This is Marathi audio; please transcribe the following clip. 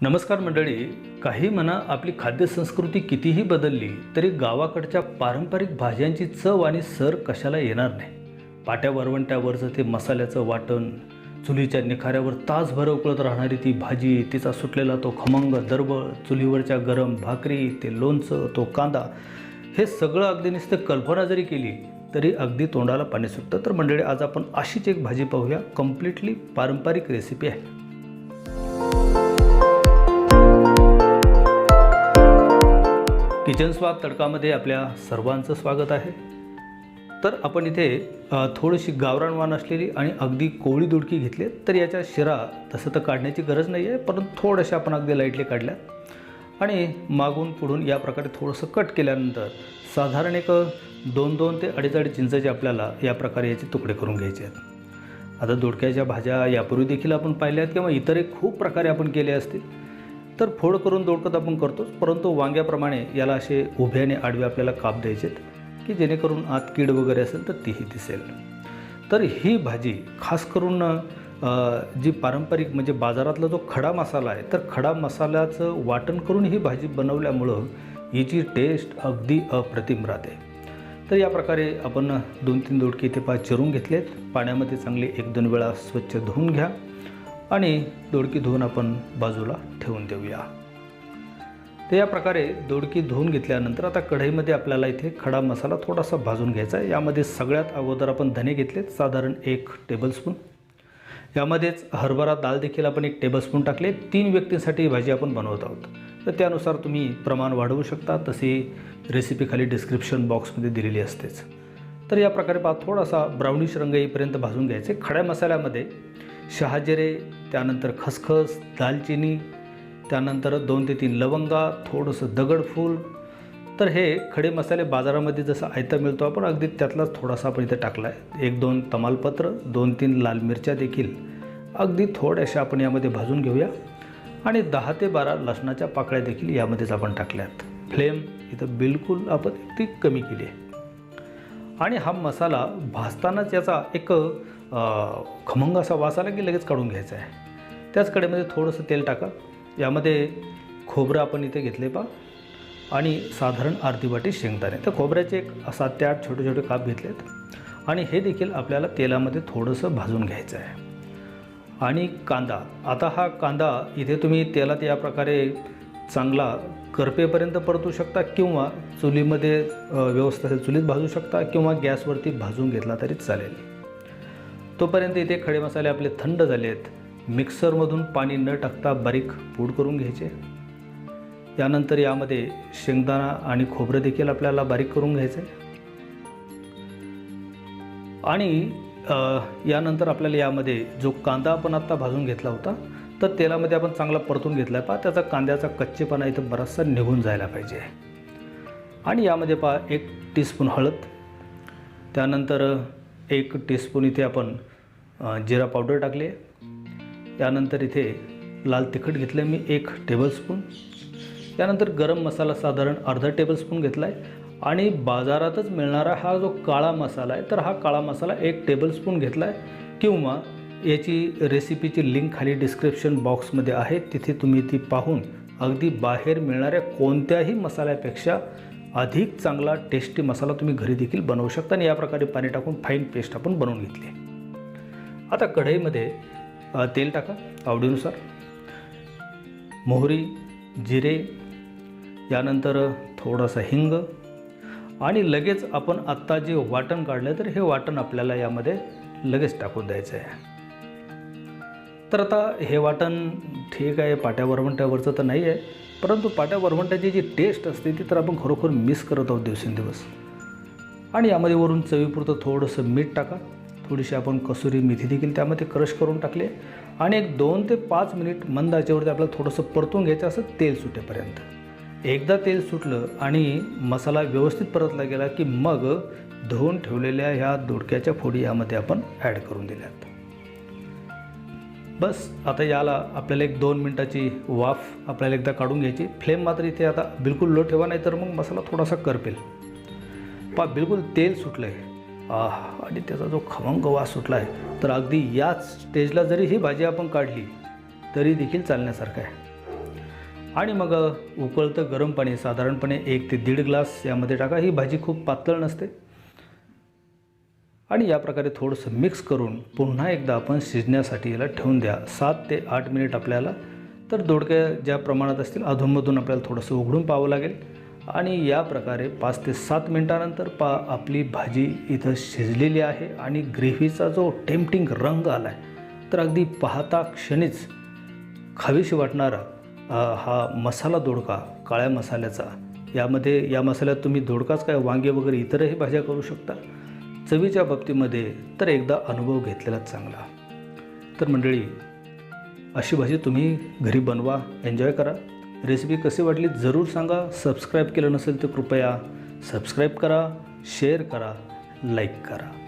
नमस्कार मंडळी. काही म्हणा आपली खाद्यसंस्कृती कितीही बदलली तरी गावाकडच्या पारंपरिक भाज्यांची चव आणि सर कशाला येणार नाही? पाट्या वरवंट्यावरचं ते मसाल्याचं वाटण चुलीच्या निखाऱ्यावर तासभर उकळत राहणारी ती भाजी तिचा सुटलेला तो खमंग दरबळ चुलीवरच्या गरम भाकरी ते लोणचं तो कांदा हे सगळं अगदी नुसतं कल्पना जरी केली तरी अगदी तोंडाला पाणी सुटतं. तर मंडळी आज आपण अशीच एक भाजी पाहूया. कम्प्लिटली पारंपरिक रेसिपी आहे. किचन तडकामध्ये आपल्या सर्वांचं स्वागत आहे. तर आपण इथे थोडीशी गावरान वाण असलेली आणि अगदी कोवळी दुडकी घेतली तर याच्या शिरा तसं तर काढण्याची गरज नाही आहे परंतु थोड्याशा आपण अगदी लाईटली काढल्या. आणि मागून पुढून या प्रकारे थोडंसं कट केल्यानंतर साधारण एक दोन दोन ते अडीच अडीच इंचाचे आपल्याला या प्रकारे याचे तुकडे करून घ्यायचे आहेत. आता दोडक्याच्या भाज्या यापूर्वी देखील आपण पाहिल्या आहेत किंवा इतरही खूप प्रकारे आपण केले असतील. तर फोड करून दोडकत आपण करतोच परंतु वांग्याप्रमाणे याला असे उभे आणि आडवे आपल्याला काप द्यायचे आहेत की जेणेकरून आत कीड वगैरे असेल तर तीही दिसेल. तर ही भाजी खास करून जी पारंपरिक म्हणजे बाजारातला जो खडा मसाला आहे तर खडा मसाल्याचं वाटण करून ही भाजी बनवल्यामुळं हिची टेस्ट अगदी अप्रतिम राहते. तर या प्रकारे आपण दोन तीन दोडके इथे पाच चिरून घेतलेत. पाण्यामध्ये चांगले एक दोन वेळा स्वच्छ धुवून घ्या. आणि दोडकी धुवून आपण बाजूला ठेवून देऊया. तर या प्रकारे दोडकी धुवून घेतल्यानंतर आता कढईमध्ये आपल्याला इथे खडा मसाला थोडासा भाजून घ्यायचा आहे. यामध्ये सगळ्यात अगोदर आपण धने घेतलेत साधारण एक टेबलस्पून यामध्येच हरभरा दाल देखील आपण एक टेबलस्पून टाकले. तीन व्यक्तींसाठी ही भाजी आपण बनवत आहोत. तर त्यानुसार तुम्ही प्रमाण वाढवू शकता. तशी रेसिपी खाली डिस्क्रिप्शन बॉक्समध्ये दिलेली असतेच. तर या प्रकारे पहा थोडासा ब्राउनिश रंग येईपर्यंत भाजून घ्यायचे. खड्या मसाल्यामध्ये शहाजिरे त्यानंतर खसखस दालचिनी त्यानंतर दोन ते तीन लवंगा थोडंसं दगडफूल तर हे खडे मसाले बाजारामध्ये जसं आयता मिळतो आपण अगदी त्यातलाच थोडासा आपण इथे टाकला आहे एक दोन तमालपत्र दोन तीन लाल मिरच्या देखील. अगदी थोड्याशा आपण यामध्ये भाजून घेऊया. आणि दहा ते बारा लसणाच्या पाकळ्या देखील यामध्येच आपण टाकल्यात. फ्लेम इथं बिलकुल आपण ती कमी केली आहे. आणि हा मसाला भाजतानाच याचा एक खमंग असा वास आला की लगेच काढून घ्यायचा आहे. त्याच कडेमध्ये थोडंसं तेल टाका. यामध्ये खोबरं आपण इथे घेतले पा आणि साधारण अर्धी वाटी शेंगदाणे. तर खोबऱ्याचे एक सात ते आठ छोटे छोटे काप घेतलेत. आणि हे देखील आपल्याला तेलामध्ये थोडंसं भाजून घ्यायचं आहे. आणि कांदा. आता हा कांदा इथे तुम्ही तेलात या प्रकारे चांगला करपेपर्यंत परतू शकता किंवा चुलीमध्ये व्यवस्था असेल चुलीत भाजू शकता किंवा गॅसवरती भाजून घेतला तरी चालेल. तोपर्यंत इथे खडे मसाले आपले थंड झाले आहेत मिक्सरमधून पाणी न टाकता बारीक पूड करून घ्यायचे. यानंतर यामध्ये शेंगदाणा आणि खोबरं देखील आपल्याला बारीक करून घ्यायचं. आहे आणि यानंतर आपल्याला यामध्ये जो कांदा आपण आत्ता भाजून घेतला होता तर तेलामध्ये आपण चांगला परतून घेतला आहे पहा त्याचा कांद्याचा कच्चेपणा इथं बराचसा निघून जायला पाहिजे. आणि यामध्ये पहा एक टीस्पून हळद. त्यानंतर एक टीस्पून इथे आपण जिरा पावडर टाकले. त्यानंतर इथे लाल तिखट घेतलं मी एक टेबलस्पून त्यानंतर गरम मसाला साधारण अर्धा टेबलस्पून घेतला आहे आणि बाजारातच मिळणारा हा जो काळा मसाला आहे तर हा काळा मसाला एक टेबलस्पून घेतला आहे किंवा याची रेसिपीची लिंक खाली डिस्क्रिप्शन बॉक्समध्ये आहे. तिथे तुम्ही ती पाहून अगदी बाहेर मिळणाऱ्या कोणत्याही मसाल्यापेक्षा अधिक चांगला टेस्टी मसाला तुम्ही घरी देखील बनवू शकता आणि या प्रकारे पाणी टाकून फाईन पेस्ट आपण बनवून घेतली आता कढईमध्ये तेल टाका आवडीनुसार. मोहरी जिरे यानंतर थोडासा हिंग आणि लगेच आपण आत्ता जे वाटण काढलं तर हे वाटण आपल्याला यामध्ये लगेच टाकून द्यायचं आहे. तर आता हे वाटण ठीक आहे पाट्या वरवंट्यावरचं तर नाही आहे परंतु पाट्या वरवंट्याची जी टेस्ट असते ती तर आपण खरोखर मिस करत आहोत दिवसेंदिवस. आणि यामध्ये वरून चवीपुरतं थोडंसं मीठ टाका थोडीशी आपण कसुरी मेथी देखील त्यामध्ये क्रश करून टाकले आणि एक दोन ते पाच मिनिट मंद आचेवरती आपल्याला थोडंसं परतून घ्यायचं असं तेल सुटेपर्यंत. एकदा तेल सुटलं आणि मसाला व्यवस्थित परतला गेला की मग धुवून ठेवलेल्या ह्या दोडक्याच्या फोडी यामध्ये आपण ॲड करून दिल्यात. बस आता याला आपल्याला एक दोन मिनटाची वाफ आपल्याला एकदा काढून घ्यायची. फ्लेम मात्र इथे आता बिलकुल लो ठेवा नाही तर मग मसाला थोडासा करपेल. पा बिलकुल तेल सुटलं आहे आह आणि त्याचा जो खमंग वास सुटला आहे तर अगदी याच स्टेजला जरी ही भाजी आपण काढली तरी देखील चालण्यासारखं आहे. आणि मग उकळतं गरम पाणी साधारणपणे एक ते दीड ग्लास यामध्ये टाका. ही भाजी खूप पातळ नसते. आणि या प्रकारे थोडंसं मिक्स करून पुन्हा एकदा आपण शिजण्यासाठी याला ठेवून द्या. सात ते आठ मिनिट आपल्याला. तर दोडक्या ज्या प्रमाणात असतील अधूनमधून आपल्याला थोडंसं उघडून पाहावं लागेल. आणि या प्रकारे पाच ते सात मिनटानंतर पा आपली भाजी इथं शिजलेली आहे आणि ग्रेव्हीचा जो टेम्पटिंग रंग आला आहे तर अगदी पाहता क्षणीच खावीशी वाटणारा हा मसाला दोडका काळ्या मसाल्याचा. यामध्ये या मसाल्यात तुम्ही दोडकाच काय वांगे वगैरे इतरही भाज्या करू शकता. चवीच्या बाबतीमध्ये तर एकदा अनुभव घेतलेलाच चांगला. तर मंडळी अशी भाजी तुम्ही घरी बनवा एन्जॉय करा. रेसिपी कशी वाटली जरूर सांगा. सबस्क्राईब केलं नसेल तर कृपया सबस्क्राईब करा शेअर करा लाईक करा.